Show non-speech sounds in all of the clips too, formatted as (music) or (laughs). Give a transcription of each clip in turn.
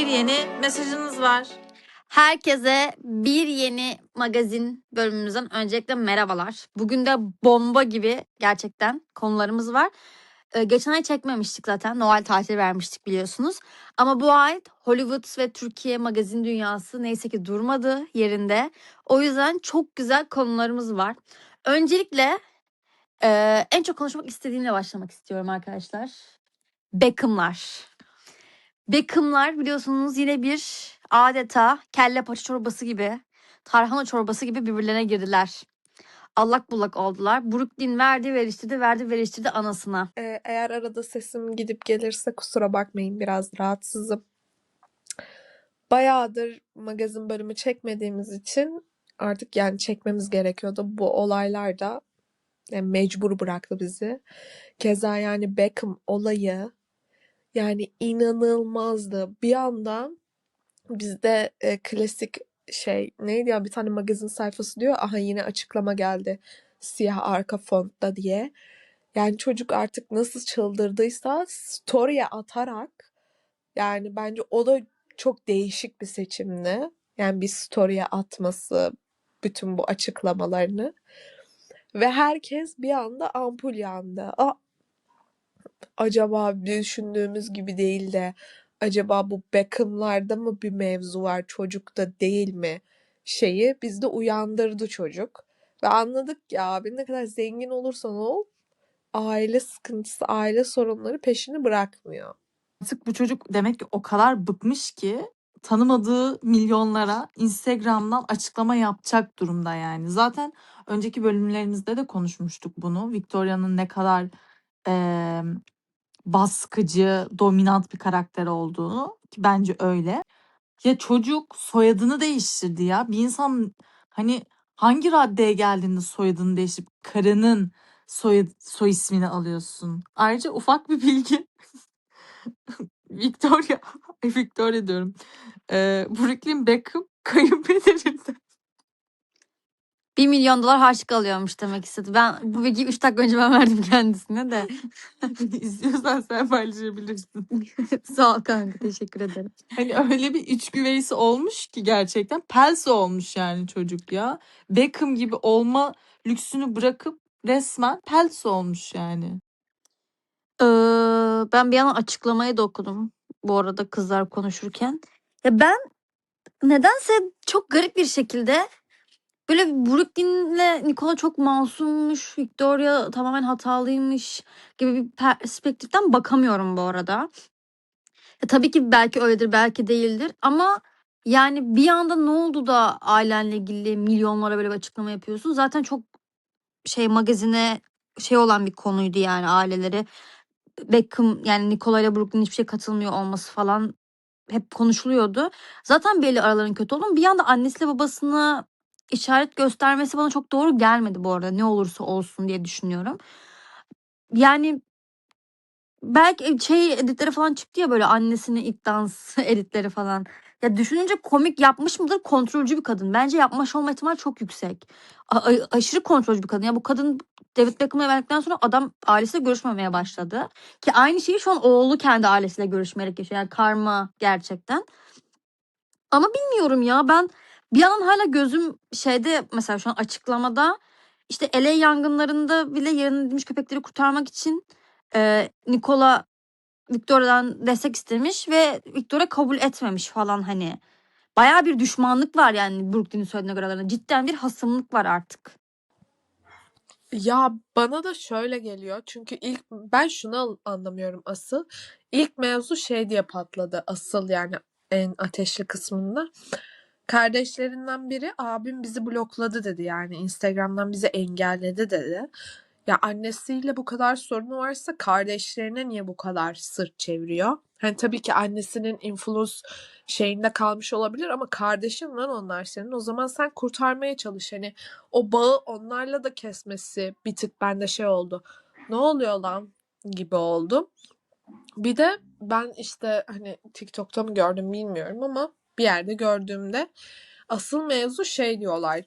bir yeni mesajınız var. Herkese bir yeni magazin bölümümüzden öncelikle merhabalar. Bugün de bomba gibi gerçekten konularımız var. Ee, geçen ay çekmemiştik zaten. Noel tatili vermiştik biliyorsunuz. Ama bu ay Hollywood ve Türkiye magazin dünyası neyse ki durmadı yerinde. O yüzden çok güzel konularımız var. Öncelikle e, en çok konuşmak istediğimle başlamak istiyorum arkadaşlar. Beckham'lar. Beckham'lar biliyorsunuz yine bir adeta kelle paça çorbası gibi, tarhana çorbası gibi birbirlerine girdiler. Allak bullak oldular. Brooklyn verdi veriştirdi verdi veriştirdi anasına. Ee, eğer arada sesim gidip gelirse kusura bakmayın biraz rahatsızım. Bayağıdır magazin bölümü çekmediğimiz için artık yani çekmemiz gerekiyordu. Bu olaylar da yani mecbur bıraktı bizi. Keza yani Beckham olayı yani inanılmazdı. Bir anda bizde e, klasik şey neydi ya bir tane magazin sayfası diyor aha yine açıklama geldi siyah arka fontta diye. Yani çocuk artık nasıl çıldırdıysa story'e atarak yani bence o da çok değişik bir seçimdi. Yani bir story'e atması bütün bu açıklamalarını. Ve herkes bir anda ampul yandı. Aa, acaba düşündüğümüz gibi değil de acaba bu Beckham'larda mı bir mevzu var çocukta değil mi şeyi bizde uyandırdı çocuk. Ve anladık ki abi ne kadar zengin olursan ol aile sıkıntısı, aile sorunları peşini bırakmıyor. Artık bu çocuk demek ki o kadar bıkmış ki tanımadığı milyonlara Instagram'dan açıklama yapacak durumda yani. Zaten önceki bölümlerimizde de konuşmuştuk bunu. Victoria'nın ne kadar eee, baskıcı, dominant bir karakter olduğunu ki bence öyle. Ya çocuk soyadını değiştirdi ya. Bir insan hani hangi raddeye geldiğinde soyadını değiştirip karının soy, soy ismini alıyorsun. Ayrıca ufak bir bilgi. (laughs) Victoria, (laughs) Victoria diyorum. Ee, Brooklyn Beckham kayınpederinden. 1 milyon dolar harçlık alıyormuş demek istedi. Ben bu bilgiyi 3 dakika önce ben verdim kendisine de. (laughs) İstiyorsan sen paylaşabilirsin. (laughs) Sağ ol kanka teşekkür ederim. Hani öyle bir iç güveysi olmuş ki gerçekten. Pelsi olmuş yani çocuk ya. Beckham gibi olma lüksünü bırakıp resmen Pelsi olmuş yani. Ee, ben bir yandan açıklamayı da okudum bu arada kızlar konuşurken. Ya ben nedense çok garip bir şekilde böyle Brooklyn'le Nicola çok masummuş, Victoria tamamen hatalıymış gibi bir perspektiften bakamıyorum bu arada. E, tabii ki belki öyledir, belki değildir ama yani bir anda ne oldu da ailenle ilgili milyonlara böyle bir açıklama yapıyorsun? Zaten çok şey magazine şey olan bir konuydu yani aileleri. Beckham yani Nicola ile Brooklyn hiçbir şey katılmıyor olması falan hep konuşuluyordu. Zaten belli araların kötü olduğunu bir anda annesiyle babasına işaret göstermesi bana çok doğru gelmedi bu arada. Ne olursa olsun diye düşünüyorum. Yani belki şey editleri falan çıktı ya böyle annesinin ilk dans (laughs) editleri falan. Ya düşününce komik yapmış mıdır? Kontrolcü bir kadın. Bence yapmış olma ihtimali çok yüksek. A- aşırı kontrolcü bir kadın. Ya bu kadın David Beckham'la evlendikten sonra adam ailesiyle görüşmemeye başladı. Ki aynı şeyi şu an oğlu kendi ailesiyle görüşmeyerek yaşıyor. Yani karma gerçekten. Ama bilmiyorum ya ben bir an hala gözüm şeyde mesela şu an açıklamada işte LA yangınlarında bile yerine edilmiş köpekleri kurtarmak için e, Nikola Victoria'dan destek istemiş ve Victoria kabul etmemiş falan hani. Bayağı bir düşmanlık var yani Brooklyn'in söylediğine göre aralarında. Cidden bir hasımlık var artık. Ya bana da şöyle geliyor. Çünkü ilk ben şunu anlamıyorum asıl. İlk mevzu şey diye patladı. Asıl yani en ateşli kısmında. Kardeşlerinden biri abim bizi blokladı dedi yani Instagram'dan bizi engelledi dedi. Ya annesiyle bu kadar sorunu varsa kardeşlerine niye bu kadar sırt çeviriyor? Hani tabii ki annesinin influence şeyinde kalmış olabilir ama kardeşin lan onlar senin. O zaman sen kurtarmaya çalış. Hani o bağı onlarla da kesmesi bir tık bende şey oldu. Ne oluyor lan gibi oldu. Bir de ben işte hani TikTok'ta mı gördüm bilmiyorum ama bir yerde gördüğümde asıl mevzu şey diyorlar.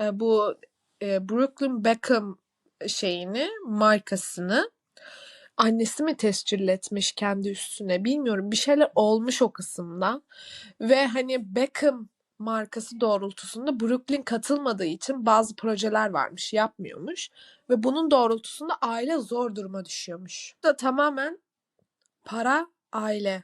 E, bu e, Brooklyn Beckham şeyini markasını annesi mi tescil etmiş kendi üstüne bilmiyorum. Bir şeyler olmuş o kısımda. Ve hani Beckham markası doğrultusunda Brooklyn katılmadığı için bazı projeler varmış, yapmıyormuş. Ve bunun doğrultusunda aile zor duruma düşüyormuş. Bu da tamamen para, aile.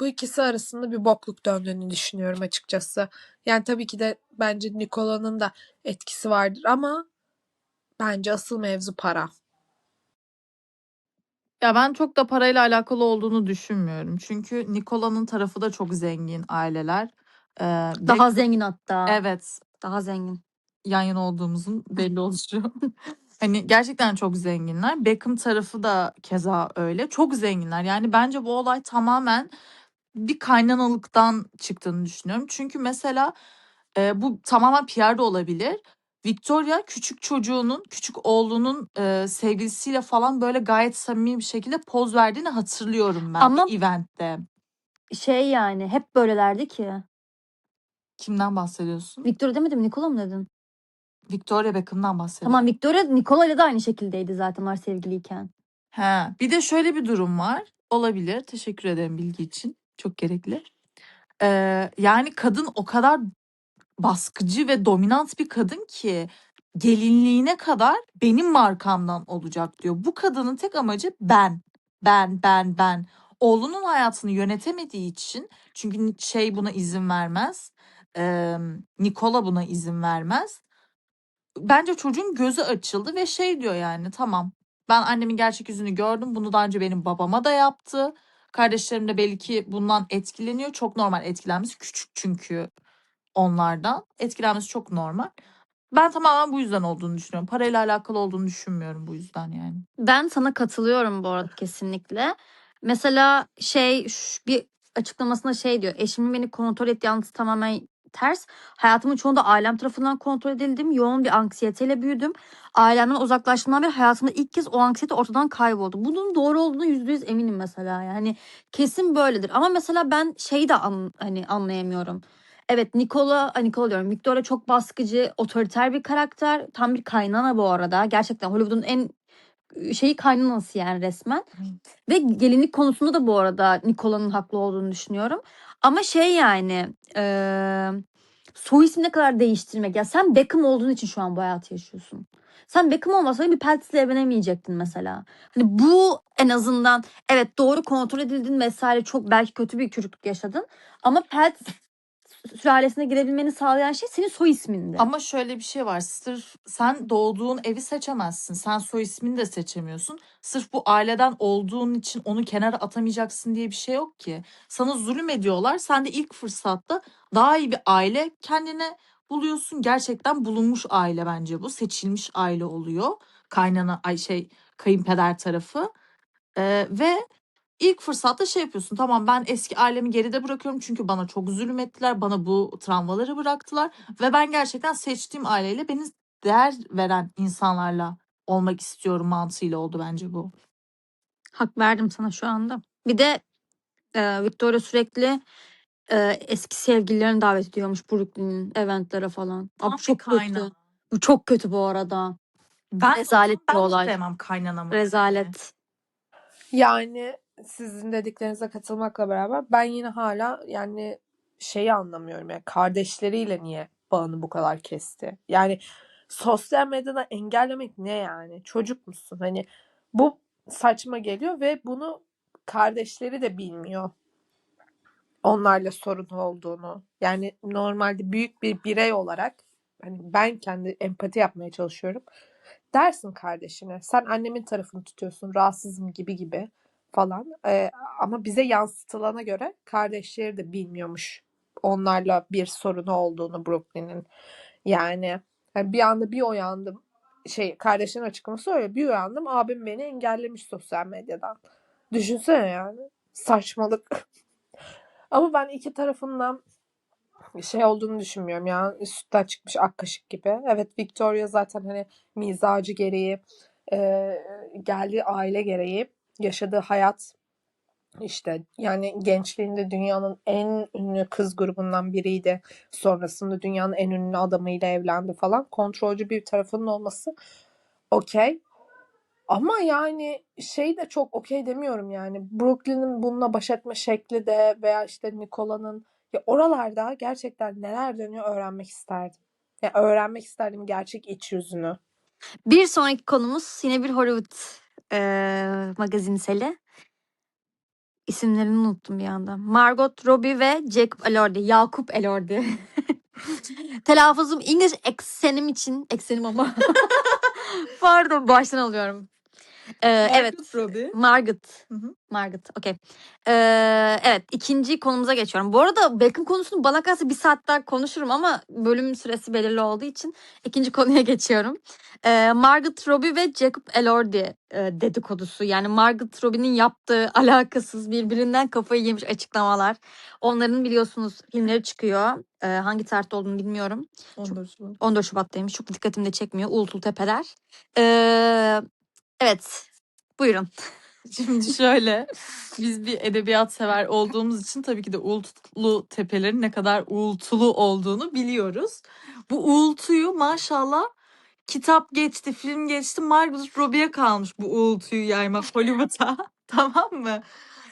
Bu ikisi arasında bir bokluk döndüğünü düşünüyorum açıkçası. Yani tabii ki de bence Nikola'nın da etkisi vardır ama bence asıl mevzu para. Ya ben çok da parayla alakalı olduğunu düşünmüyorum. Çünkü Nikola'nın tarafı da çok zengin aileler. Ee, Daha Beck- zengin hatta. evet Daha zengin. yan yana olduğumuzun belli oluşu. (laughs) hani gerçekten çok zenginler. Beckham tarafı da keza öyle. Çok zenginler. Yani bence bu olay tamamen bir kaynanalıktan çıktığını düşünüyorum. Çünkü mesela e, bu tamamen PR de olabilir. Victoria küçük çocuğunun, küçük oğlunun e, sevgilisiyle falan böyle gayet samimi bir şekilde poz verdiğini hatırlıyorum ben Ama- eventte. Şey yani hep böylelerdi ki. Kimden bahsediyorsun? Victoria demedim Nikola mı dedin? Victoria Beckham'dan bahsediyorum. Tamam Victoria Nikola ile de aynı şekildeydi zaten onlar sevgiliyken. He, bir de şöyle bir durum var. Olabilir. Teşekkür ederim bilgi için. Çok gerekli. Ee, yani kadın o kadar baskıcı ve dominant bir kadın ki gelinliğine kadar benim markamdan olacak diyor. Bu kadının tek amacı ben. Ben, ben, ben. Oğlunun hayatını yönetemediği için çünkü şey buna izin vermez. Ee, Nikola buna izin vermez. Bence çocuğun gözü açıldı ve şey diyor yani tamam ben annemin gerçek yüzünü gördüm. Bunu daha önce benim babama da yaptı. Kardeşlerim de belki bundan etkileniyor. Çok normal etkilenmesi. Küçük çünkü onlardan. Etkilenmesi çok normal. Ben tamamen bu yüzden olduğunu düşünüyorum. Parayla alakalı olduğunu düşünmüyorum bu yüzden yani. Ben sana katılıyorum bu arada kesinlikle. Mesela şey ş- bir açıklamasında şey diyor. Eşimin beni kontrol ettiği yanlısı tamamen ters. Hayatımın çoğunda ailem tarafından kontrol edildim. Yoğun bir anksiyeteyle büyüdüm. Ailemden uzaklaştığımdan beri hayatımda ilk kez o anksiyete ortadan kayboldu. Bunun doğru olduğunu yüzde yüz eminim mesela. Yani kesin böyledir. Ama mesela ben şeyi de an- hani anlayamıyorum. Evet Nikola, Nikola diyorum. Victoria çok baskıcı, otoriter bir karakter. Tam bir kaynana bu arada. Gerçekten Hollywood'un en şeyi kaynanası yani resmen. Ve gelinlik konusunda da bu arada Nikola'nın haklı olduğunu düşünüyorum. Ama şey yani eee soy ismi ne kadar değiştirmek. Ya sen Beckham olduğun için şu an bu hayatı yaşıyorsun. Sen Beckham olmasaydın bir Peltz'le evlenemeyecektin mesela. Hani bu en azından evet doğru kontrol edildin vesaire çok belki kötü bir çocukluk yaşadın. Ama Peltz sülalesine girebilmeni sağlayan şey senin soy ismindi. Ama şöyle bir şey var. Sırf sen doğduğun evi seçemezsin. Sen soy ismini de seçemiyorsun. Sırf bu aileden olduğun için onu kenara atamayacaksın diye bir şey yok ki. Sana zulüm ediyorlar. Sen de ilk fırsatta daha iyi bir aile kendine buluyorsun. Gerçekten bulunmuş aile bence bu. Seçilmiş aile oluyor. Kaynana ay şey kayınpeder tarafı. Ee, ve ilk fırsatta şey yapıyorsun. Tamam ben eski ailemi geride bırakıyorum çünkü bana çok zulüm ettiler. Bana bu travmaları bıraktılar. Ve ben gerçekten seçtiğim aileyle beni değer veren insanlarla olmak istiyorum mantığıyla oldu bence bu. Hak verdim sana şu anda. Bir de e, Victoria sürekli e, eski sevgililerini davet ediyormuş Brooklyn'in eventlere falan. Abi çok bir kötü. Bu çok kötü bu arada. Ben, Rezalet bir ben de olay. sevmem kaynanamı. Rezalet. Yani sizin dediklerinize katılmakla beraber ben yine hala yani şeyi anlamıyorum yani kardeşleriyle niye bağını bu kadar kesti? Yani sosyal medyada engellemek ne yani? Çocuk musun? Hani bu saçma geliyor ve bunu kardeşleri de bilmiyor. Onlarla sorun olduğunu. Yani normalde büyük bir birey olarak hani ben kendi empati yapmaya çalışıyorum. Dersin kardeşine sen annemin tarafını tutuyorsun rahatsızım gibi gibi falan. Ee, ama bize yansıtılana göre kardeşleri de bilmiyormuş onlarla bir sorunu olduğunu Brooklyn'in. Yani, yani bir anda bir uyandım şey kardeşlerin açıklaması öyle bir uyandım abim beni engellemiş sosyal medyadan. Düşünsene yani saçmalık. (laughs) Ama ben iki tarafından şey olduğunu düşünmüyorum ya sütten çıkmış ak kaşık gibi. Evet Victoria zaten hani mizacı gereği e, geldiği aile gereği yaşadığı hayat işte yani gençliğinde dünyanın en ünlü kız grubundan biriydi. Sonrasında dünyanın en ünlü adamıyla evlendi falan. Kontrolcü bir tarafının olması okey. Ama yani şey de çok okey demiyorum yani. Brooklyn'in bununla baş etme şekli de veya işte Nicola'nın ya oralarda gerçekten neler dönüyor öğrenmek isterdim. Ya öğrenmek isterdim gerçek iç yüzünü. Bir sonraki konumuz yine bir Hollywood eee magazinseli. İsimlerini unuttum bir anda. Margot Robbie ve Jacob Elordi. Yakup Elordi. (laughs) Telaffuzum İngiliz eksenim için. Eksenim ama. (laughs) Pardon baştan alıyorum. Ee, evet. Robbie. Margot. Hı hı. Margot. Okey. Ee, evet. ikinci konumuza geçiyorum. Bu arada Beckham konusunu bana kalsa bir saat daha konuşurum ama bölüm süresi belirli olduğu için ikinci (laughs) konuya geçiyorum. Ee, Margot Robbie ve Jacob Elordi e, dedikodusu. Yani Margot Robbie'nin yaptığı (laughs) alakasız birbirinden kafayı yemiş açıklamalar. Onların biliyorsunuz filmleri çıkıyor. Ee, hangi tarihte olduğunu bilmiyorum. 14 Şubat. 14 Şubat'taymış. Çok dikkatimi de çekmiyor. Uğultul Tepeler. Ee, evet. Buyurun. (laughs) Şimdi şöyle biz bir edebiyat sever olduğumuz için tabii ki de uğultulu tepelerin ne kadar uğultulu olduğunu biliyoruz. Bu uğultuyu maşallah kitap geçti, film geçti. Margaret Robbie'ye kalmış bu uğultuyu yaymak (laughs) Hollywood'a. (laughs) tamam mı?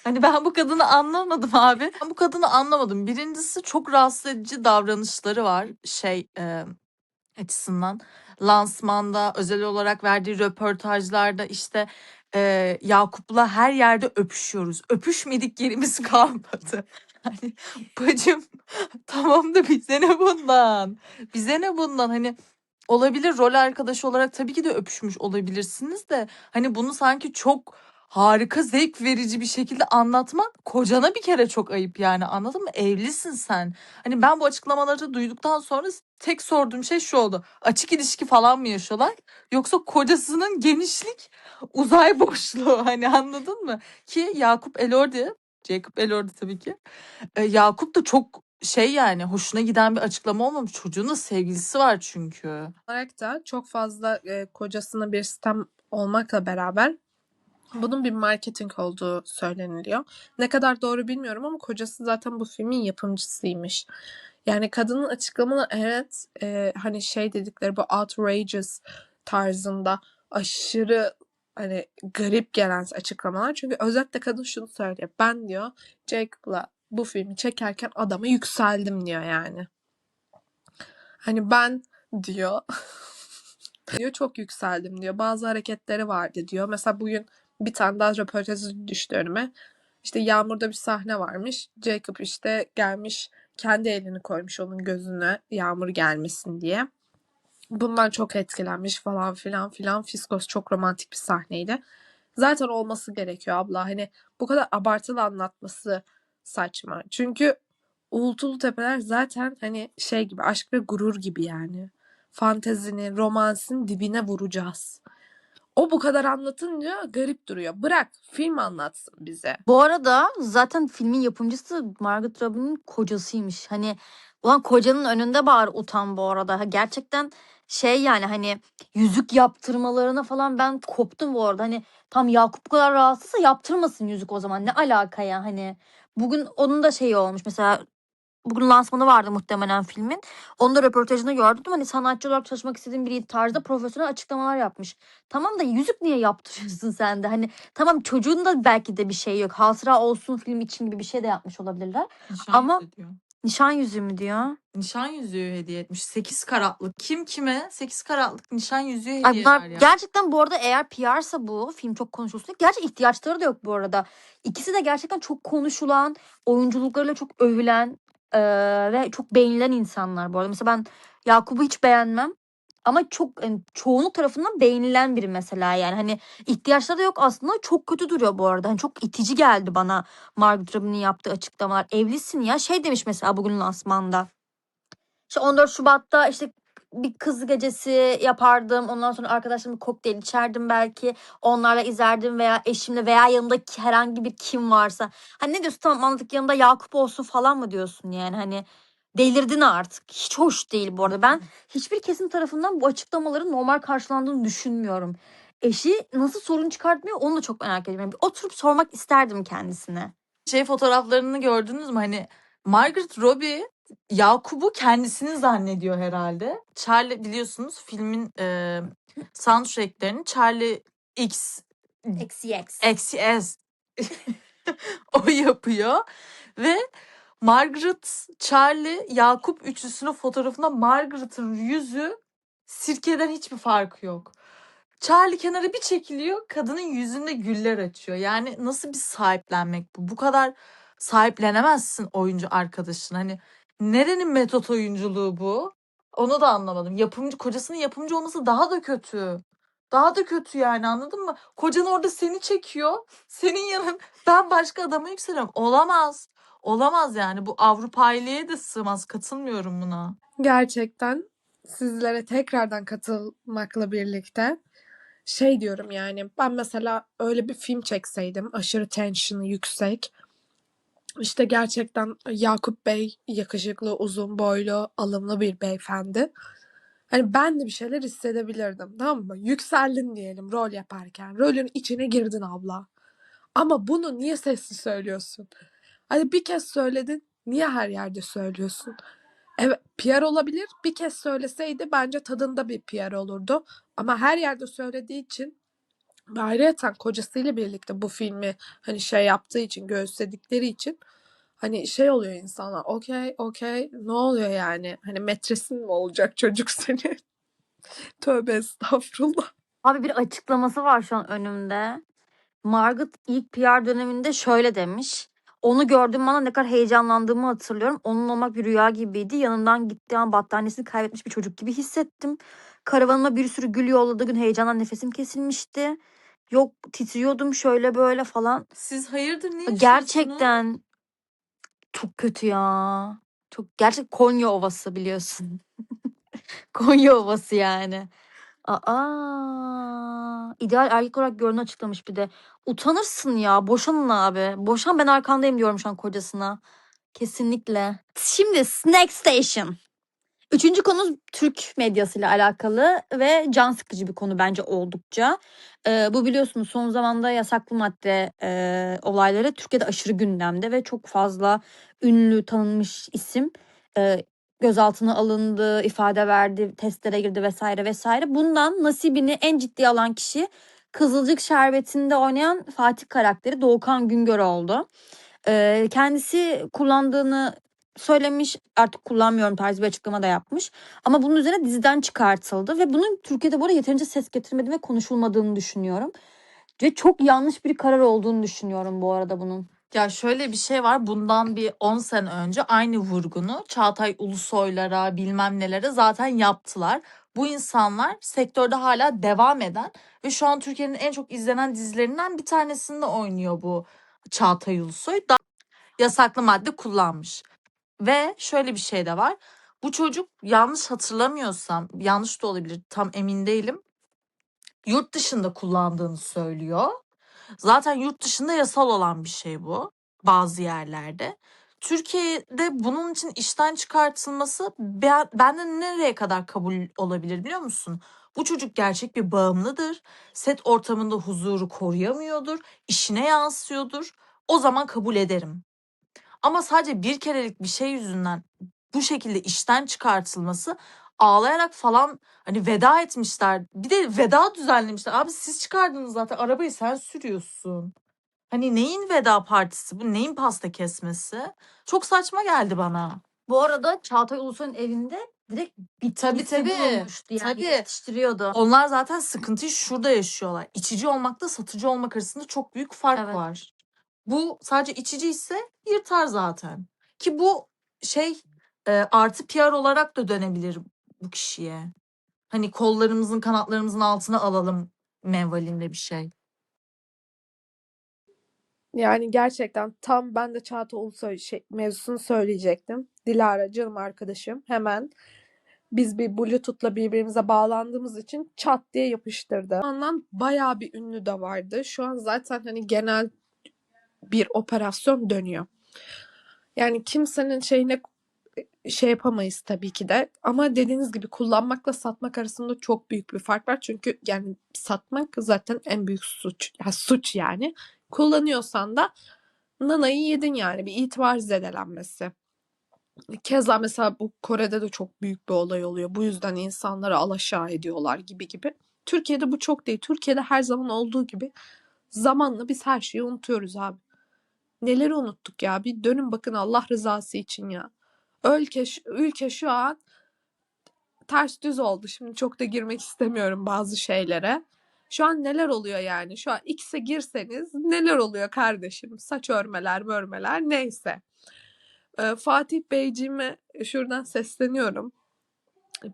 Hani ben bu kadını anlamadım abi. Ben bu kadını anlamadım. Birincisi çok rahatsız edici davranışları var. Şey e, açısından. Lansmanda özel olarak verdiği röportajlarda işte e, Yakup'la her yerde öpüşüyoruz. Öpüşmedik yerimiz (laughs) kalmadı. Hani bacım tamam da bize ne bundan? Bize ne bundan? Hani olabilir rol arkadaşı olarak tabii ki de öpüşmüş olabilirsiniz de hani bunu sanki çok harika zevk verici bir şekilde anlatmak kocana bir kere çok ayıp yani anladın mı? Evlisin sen. Hani ben bu açıklamaları duyduktan sonra tek sorduğum şey şu oldu. Açık ilişki falan mı yaşıyorlar? Yoksa kocasının genişlik uzay boşluğu (laughs) hani anladın mı? Ki Yakup Elordi, Jacob Elordi tabii ki. E, Yakup da çok şey yani hoşuna giden bir açıklama olmamış. Çocuğun da sevgilisi var çünkü. olarak da çok fazla e, kocasına bir sistem olmakla beraber bunun bir marketing olduğu söyleniliyor. Ne kadar doğru bilmiyorum ama kocası zaten bu filmin yapımcısıymış. Yani kadının açıklamaları evet e, hani şey dedikleri bu outrageous tarzında aşırı hani garip gelen açıklamalar. Çünkü özellikle kadın şunu söylüyor. Ben diyor Jacob'la bu filmi çekerken adama yükseldim diyor yani. Hani ben diyor (laughs) diyor çok yükseldim diyor. Bazı hareketleri vardı diyor. Mesela bugün bir tane daha röportajı düştü önüme. İşte Yağmur'da bir sahne varmış. Jacob işte gelmiş kendi elini koymuş onun gözüne Yağmur gelmesin diye. Bundan çok etkilenmiş falan filan filan. Fiskos çok romantik bir sahneydi. Zaten olması gerekiyor abla. Hani bu kadar abartılı anlatması saçma. Çünkü Uğultulu Tepeler zaten hani şey gibi aşk ve gurur gibi yani. Fantezinin, romansın dibine vuracağız. O bu kadar anlatınca garip duruyor. Bırak film anlatsın bize. Bu arada zaten filmin yapımcısı Margot Robbie'nin kocasıymış. Hani ulan kocanın önünde bağır utan bu arada. Gerçekten şey yani hani yüzük yaptırmalarına falan ben koptum bu arada. Hani tam Yakup kadar rahatsızsa yaptırmasın yüzük o zaman. Ne alaka ya hani. Bugün onun da şeyi olmuş mesela bugün lansmanı vardı muhtemelen filmin. Onun da röportajını gördüm. Hani sanatçı olarak çalışmak istediğim bir tarzda profesyonel açıklamalar yapmış. Tamam da yüzük niye yaptırıyorsun sen de? Hani tamam çocuğun da belki de bir şey yok. Hatıra olsun film için gibi bir şey de yapmış olabilirler. Nişan Ama- yüzüğü diyor. Nişan yüzüğü mü diyor? Nişan yüzüğü hediye etmiş. 8 karatlık. Kim kime 8 karatlık nişan yüzüğü hediye Ay bunlar eder ya. gerçekten bu arada eğer PR'sa bu film çok konuşulsun. Gerçi ihtiyaçları da yok bu arada. İkisi de gerçekten çok konuşulan, oyunculuklarıyla çok övülen eee, ve çok beğenilen insanlar bu arada. Mesela ben Yakup'u hiç beğenmem. Ama çok yani çoğunluk tarafından beğenilen biri mesela yani hani ihtiyaçları da yok aslında çok kötü duruyor bu arada. Hani çok itici geldi bana Margot Robbie'nin yaptığı açıklamalar. Evlisin ya şey demiş mesela bugün lansmanda. İşte 14 Şubat'ta işte bir kız gecesi yapardım. Ondan sonra arkadaşlarımla kokteyl içerdim belki. Onlarla izlerdim veya eşimle veya yanımda herhangi bir kim varsa. Hani ne diyorsun tamam anladık yanında Yakup olsun falan mı diyorsun yani hani delirdin artık. Hiç hoş değil bu arada. Ben hiçbir kesim tarafından bu açıklamaların normal karşılandığını düşünmüyorum. Eşi nasıl sorun çıkartmıyor onu da çok merak ediyorum. Yani bir oturup sormak isterdim kendisine. Şey fotoğraflarını gördünüz mü? Hani Margaret Robbie Yakup'u kendisini zannediyor herhalde. Charlie biliyorsunuz filmin e, soundtracklerini Charlie X Eksi X. eksi S (laughs) o yapıyor ve Margaret, Charlie, Yakup üçlüsünün fotoğrafında Margaret'ın yüzü sirkeden hiçbir farkı yok. Charlie kenara bir çekiliyor, kadının yüzünde güller açıyor. Yani nasıl bir sahiplenmek bu? Bu kadar sahiplenemezsin oyuncu arkadaşın. Hani nerenin metot oyunculuğu bu? Onu da anlamadım. Yapımcı, kocasının yapımcı olması daha da kötü. Daha da kötü yani anladın mı? Kocan orada seni çekiyor. Senin yanın (laughs) ben başka adama yükseliyorum. Olamaz. Olamaz yani. Bu Avrupa'yliğe de sığmaz. Katılmıyorum buna. Gerçekten sizlere tekrardan katılmakla birlikte şey diyorum yani ben mesela öyle bir film çekseydim aşırı tension'ı yüksek işte gerçekten Yakup Bey yakışıklı, uzun boylu, alımlı bir beyefendi. Hani ben de bir şeyler hissedebilirdim tamam mı? Yükseldin diyelim rol yaparken. Rolün içine girdin abla. Ama bunu niye sessiz söylüyorsun? Hani bir kez söyledin, niye her yerde söylüyorsun? Evet, PR olabilir. Bir kez söyleseydi bence tadında bir PR olurdu. Ama her yerde söylediği için ve ayrıyeten kocasıyla birlikte bu filmi hani şey yaptığı için, göğüsledikleri için hani şey oluyor insanlar. Okey, okey. Ne oluyor yani? Hani metresin mi olacak çocuk seni? (laughs) Tövbe estağfurullah. Abi bir açıklaması var şu an önümde. Margaret ilk PR döneminde şöyle demiş. Onu gördüğüm bana ne kadar heyecanlandığımı hatırlıyorum. Onun olmak bir rüya gibiydi. Yanımdan gittiği an battaniyesini kaybetmiş bir çocuk gibi hissettim. Karavanıma bir sürü gül yolladığı gün heyecandan nefesim kesilmişti. Yok titriyordum şöyle böyle falan. Siz hayırdır yaşıyorsunuz? Gerçekten çok kötü ya. Çok gerçek Konya Ovası biliyorsun. (laughs) Konya Ovası yani. Aa, ideal erkek olarak görünü açıklamış bir de. Utanırsın ya. Boşanın abi. Boşan ben arkandayım diyorum şu an kocasına. Kesinlikle. Şimdi Snack Station. Üçüncü konu Türk medyasıyla alakalı ve can sıkıcı bir konu bence oldukça. Ee, bu biliyorsunuz son zamanda yasaklı madde e, olayları Türkiye'de aşırı gündemde ve çok fazla ünlü tanınmış isim e, gözaltına alındı, ifade verdi, testlere girdi vesaire vesaire. Bundan nasibini en ciddi alan kişi Kızılcık Şerbeti'nde oynayan Fatih karakteri Doğukan Güngör oldu. Ee, kendisi kullandığını söylemiş artık kullanmıyorum tarzı bir açıklama da yapmış. Ama bunun üzerine diziden çıkartıldı ve bunun Türkiye'de bu arada yeterince ses getirmedi ve konuşulmadığını düşünüyorum. Ve çok yanlış bir karar olduğunu düşünüyorum bu arada bunun. Ya şöyle bir şey var. Bundan bir 10 sene önce aynı vurgunu Çağatay Ulusoylara bilmem nelere zaten yaptılar. Bu insanlar sektörde hala devam eden ve şu an Türkiye'nin en çok izlenen dizilerinden bir tanesinde oynuyor bu Çağatay Ulusoy. Da yasaklı madde kullanmış. Ve şöyle bir şey de var. Bu çocuk yanlış hatırlamıyorsam, yanlış da olabilir tam emin değilim. Yurt dışında kullandığını söylüyor. Zaten yurt dışında yasal olan bir şey bu bazı yerlerde. Türkiye'de bunun için işten çıkartılması ben, benden nereye kadar kabul olabilir biliyor musun? Bu çocuk gerçek bir bağımlıdır. Set ortamında huzuru koruyamıyordur. işine yansıyordur. O zaman kabul ederim. Ama sadece bir kerelik bir şey yüzünden bu şekilde işten çıkartılması ağlayarak falan hani veda etmişler. Bir de veda düzenlemişler. Abi siz çıkardınız zaten arabayı sen sürüyorsun. Hani neyin veda partisi bu? Neyin pasta kesmesi? Çok saçma geldi bana. Bu arada Çağatay Ulusoy'un evinde direkt Tabii bitkisi tabii. bulunmuştu yani Tabii. yetiştiriyordu. Onlar zaten sıkıntıyı şurada yaşıyorlar. İçici olmakla satıcı olmak arasında çok büyük fark Evet. var. Bu sadece içici ise yırtar zaten. Ki bu şey e, artı PR olarak da dönebilir bu kişiye. Hani kollarımızın kanatlarımızın altına alalım menvalinde bir şey. Yani gerçekten tam ben de Çağatay Ulusoy şey, mevzusunu söyleyecektim. Dilara canım arkadaşım hemen biz bir Bluetooth'la birbirimize bağlandığımız için çat diye yapıştırdı. Ondan bayağı bir ünlü de vardı. Şu an zaten hani genel bir operasyon dönüyor. Yani kimsenin şeyine şey yapamayız tabii ki de. Ama dediğiniz gibi kullanmakla satmak arasında çok büyük bir fark var. Çünkü yani satmak zaten en büyük suç. Ya suç yani. Kullanıyorsan da nanayı yedin yani bir itibar zedelenmesi. Keza mesela bu Kore'de de çok büyük bir olay oluyor. Bu yüzden insanları alaşağı ediyorlar gibi gibi. Türkiye'de bu çok değil. Türkiye'de her zaman olduğu gibi zamanla biz her şeyi unutuyoruz abi. Neleri unuttuk ya? Bir dönün bakın Allah rızası için ya. Ülke, ülke şu an ters düz oldu. Şimdi çok da girmek istemiyorum bazı şeylere. Şu an neler oluyor yani? Şu an X'e girseniz neler oluyor kardeşim? Saç örmeler, mörmeler neyse. Ee, Fatih Beyciğime şuradan sesleniyorum.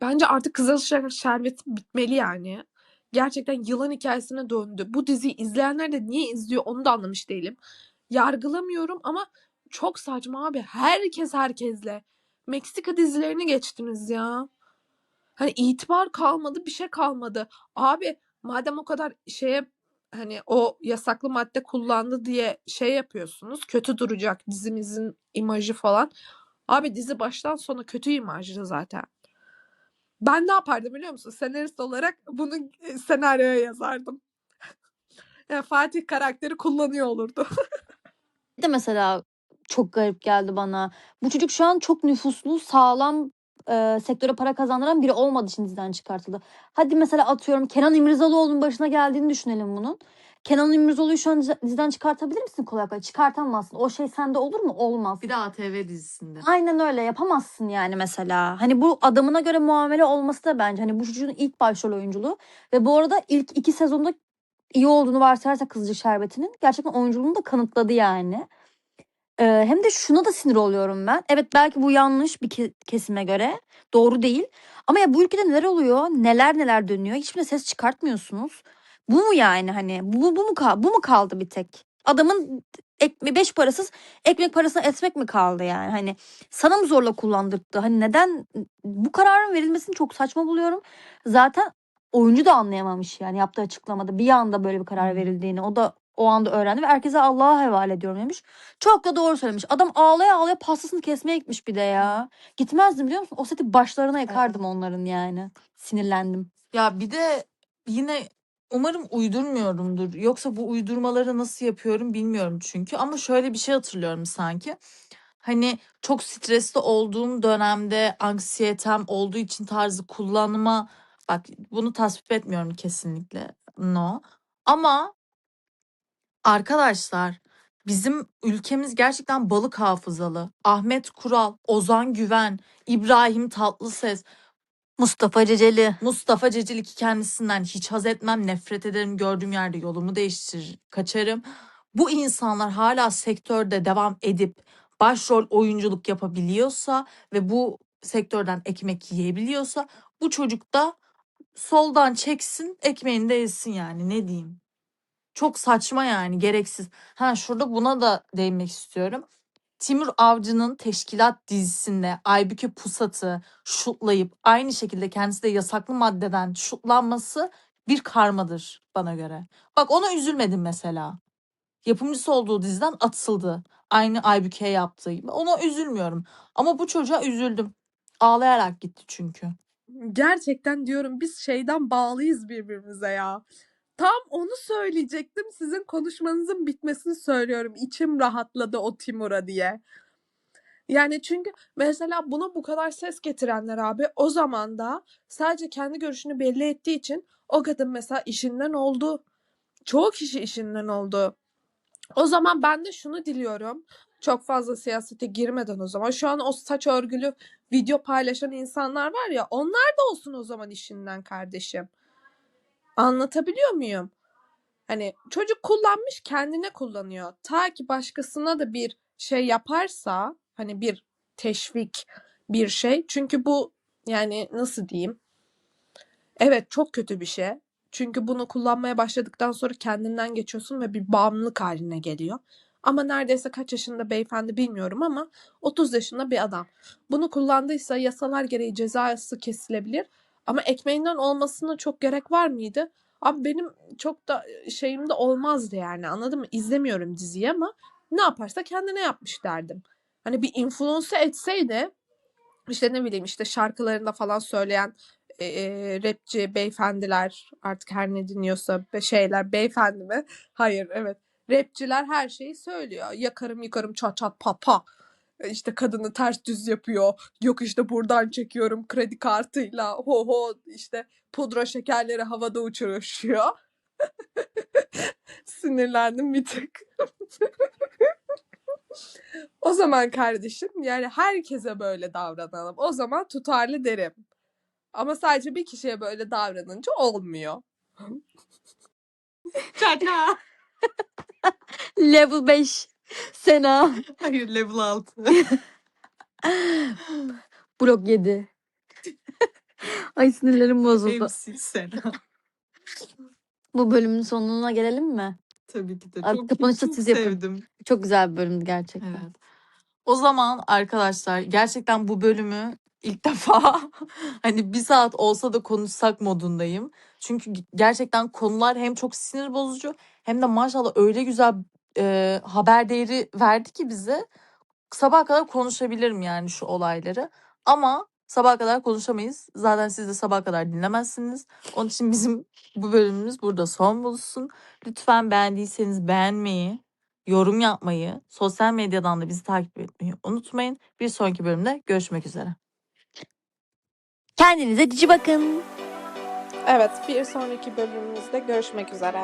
Bence artık Kızıl Şer- Şerbeti bitmeli yani. Gerçekten yılan hikayesine döndü. Bu diziyi izleyenler de niye izliyor onu da anlamış değilim. Yargılamıyorum ama çok saçma abi. Herkes herkesle. Meksika dizilerini geçtiniz ya. Hani itibar kalmadı, bir şey kalmadı. Abi madem o kadar şeye hani o yasaklı madde kullandı diye şey yapıyorsunuz. Kötü duracak dizimizin imajı falan. Abi dizi baştan sona kötü imajlı zaten. Ben ne yapardım biliyor musun? Senarist olarak bunu e, senaryoya yazardım. (laughs) Yani Fatih karakteri kullanıyor olurdu. (laughs) de mesela çok garip geldi bana. Bu çocuk şu an çok nüfuslu, sağlam e, sektöre para kazandıran biri olmadığı için diziden çıkartıldı. Hadi mesela atıyorum Kenan İmirzalıoğlu'nun başına geldiğini düşünelim bunun. Kenan İmirzalıoğlu'yu şu an dizi- diziden çıkartabilir misin kolay kolay? Çıkartamazsın. O şey sende olur mu? Olmaz. Bir de ATV dizisinde. Aynen öyle yapamazsın yani mesela. Hani bu adamına göre muamele olması da bence hani bu çocuğun ilk başrol oyunculuğu ve bu arada ilk iki sezonda iyi olduğunu varsayarsak Kızılcık Şerbeti'nin gerçekten oyunculuğunu da kanıtladı yani. Ee, hem de şuna da sinir oluyorum ben. Evet belki bu yanlış bir ke- kesime göre. Doğru değil. Ama ya bu ülkede neler oluyor? Neler neler dönüyor? Hiçbirine ses çıkartmıyorsunuz. Bu mu yani hani? Bu, bu mu kal- bu mu kaldı bir tek? Adamın ekme beş parasız ekmek parasına etmek mi kaldı yani? Hani sana mı zorla kullandırdı? Hani neden bu kararın verilmesini çok saçma buluyorum. Zaten oyuncu da anlayamamış yani yaptığı açıklamada bir anda böyle bir karar verildiğini. O da o anda öğrendi ve herkese Allah'a havale ediyorum demiş. Çok da doğru söylemiş. Adam ağlaya ağlaya pastasını kesmeye gitmiş bir de ya. Gitmezdim biliyor musun? O seti başlarına yakardım onların yani. Sinirlendim. Ya bir de yine umarım uydurmuyorumdur. Yoksa bu uydurmaları nasıl yapıyorum bilmiyorum çünkü. Ama şöyle bir şey hatırlıyorum sanki. Hani çok stresli olduğum dönemde anksiyetem olduğu için tarzı kullanma bak bunu tasvip etmiyorum kesinlikle. No. Ama arkadaşlar bizim ülkemiz gerçekten balık hafızalı. Ahmet Kural, Ozan Güven, İbrahim Tatlıses Mustafa Ceceli. Mustafa Ceceli ki kendisinden hiç haz etmem, nefret ederim. Gördüğüm yerde yolumu değiştirir, kaçarım. Bu insanlar hala sektörde devam edip başrol oyunculuk yapabiliyorsa ve bu sektörden ekmek yiyebiliyorsa bu çocuk da soldan çeksin, ekmeğini de yesin yani ne diyeyim. Çok saçma yani gereksiz. Ha şurada buna da değinmek istiyorum. Timur Avcı'nın Teşkilat dizisinde Aybüke Pusat'ı şutlayıp aynı şekilde kendisi de yasaklı maddeden şutlanması bir karmadır bana göre. Bak ona üzülmedim mesela. Yapımcısı olduğu diziden atıldı. Aynı Aybüke'ye yaptığı gibi. Ona üzülmüyorum. Ama bu çocuğa üzüldüm. Ağlayarak gitti çünkü. Gerçekten diyorum biz şeyden bağlıyız birbirimize ya. Tam onu söyleyecektim. Sizin konuşmanızın bitmesini söylüyorum. İçim rahatladı o Timur'a diye. Yani çünkü mesela buna bu kadar ses getirenler abi o zaman da sadece kendi görüşünü belli ettiği için o kadın mesela işinden oldu. Çoğu kişi işinden oldu. O zaman ben de şunu diliyorum. Çok fazla siyasete girmeden o zaman. Şu an o saç örgülü video paylaşan insanlar var ya onlar da olsun o zaman işinden kardeşim. Anlatabiliyor muyum? Hani çocuk kullanmış kendine kullanıyor. Ta ki başkasına da bir şey yaparsa hani bir teşvik bir şey. Çünkü bu yani nasıl diyeyim? Evet çok kötü bir şey. Çünkü bunu kullanmaya başladıktan sonra kendinden geçiyorsun ve bir bağımlılık haline geliyor. Ama neredeyse kaç yaşında beyefendi bilmiyorum ama 30 yaşında bir adam. Bunu kullandıysa yasalar gereği cezası kesilebilir. Ama ekmeğinden olmasına çok gerek var mıydı? Abi benim çok da şeyimde olmazdı yani anladın mı? İzlemiyorum diziyi ama ne yaparsa kendine yapmış derdim. Hani bir influence etseydi işte ne bileyim işte şarkılarında falan söyleyen e, e, rapçi beyefendiler artık her ne dinliyorsa şeyler beyefendi mi? (laughs) Hayır evet. Rapçiler her şeyi söylüyor. Yakarım yıkarım çat çat pat. E, işte kadını ters düz yapıyor. Yok işte buradan çekiyorum kredi kartıyla. Ho ho işte pudra şekerleri havada uçuşuyor. (laughs) Sinirlendim bir tık. o zaman kardeşim yani herkese böyle davranalım. O zaman tutarlı derim. Ama sadece bir kişiye böyle davranınca olmuyor. Çaka. Level 5. Sena. Hayır level 6. Blok 7. Ay sinirlerim bozuldu. MC Sena. Bu bölümün sonuna gelelim mi? Tabii ki de. Abi Çok, kapanışta çok siz yapın. sevdim. Çok güzel bir bölümdü gerçekten. Evet. O zaman arkadaşlar gerçekten bu bölümü ilk defa (laughs) hani bir saat olsa da konuşsak modundayım. Çünkü gerçekten konular hem çok sinir bozucu hem de maşallah öyle güzel e, haber değeri verdi ki bize. Sabaha kadar konuşabilirim yani şu olayları. Ama sabaha kadar konuşamayız. Zaten siz de sabaha kadar dinlemezsiniz. Onun için bizim (laughs) bu bölümümüz burada son bulsun. Lütfen beğendiyseniz beğenmeyi, yorum yapmayı, sosyal medyadan da bizi takip etmeyi unutmayın. Bir sonraki bölümde görüşmek üzere. Kendinize cici bakın. Evet bir sonraki bölümümüzde görüşmek üzere.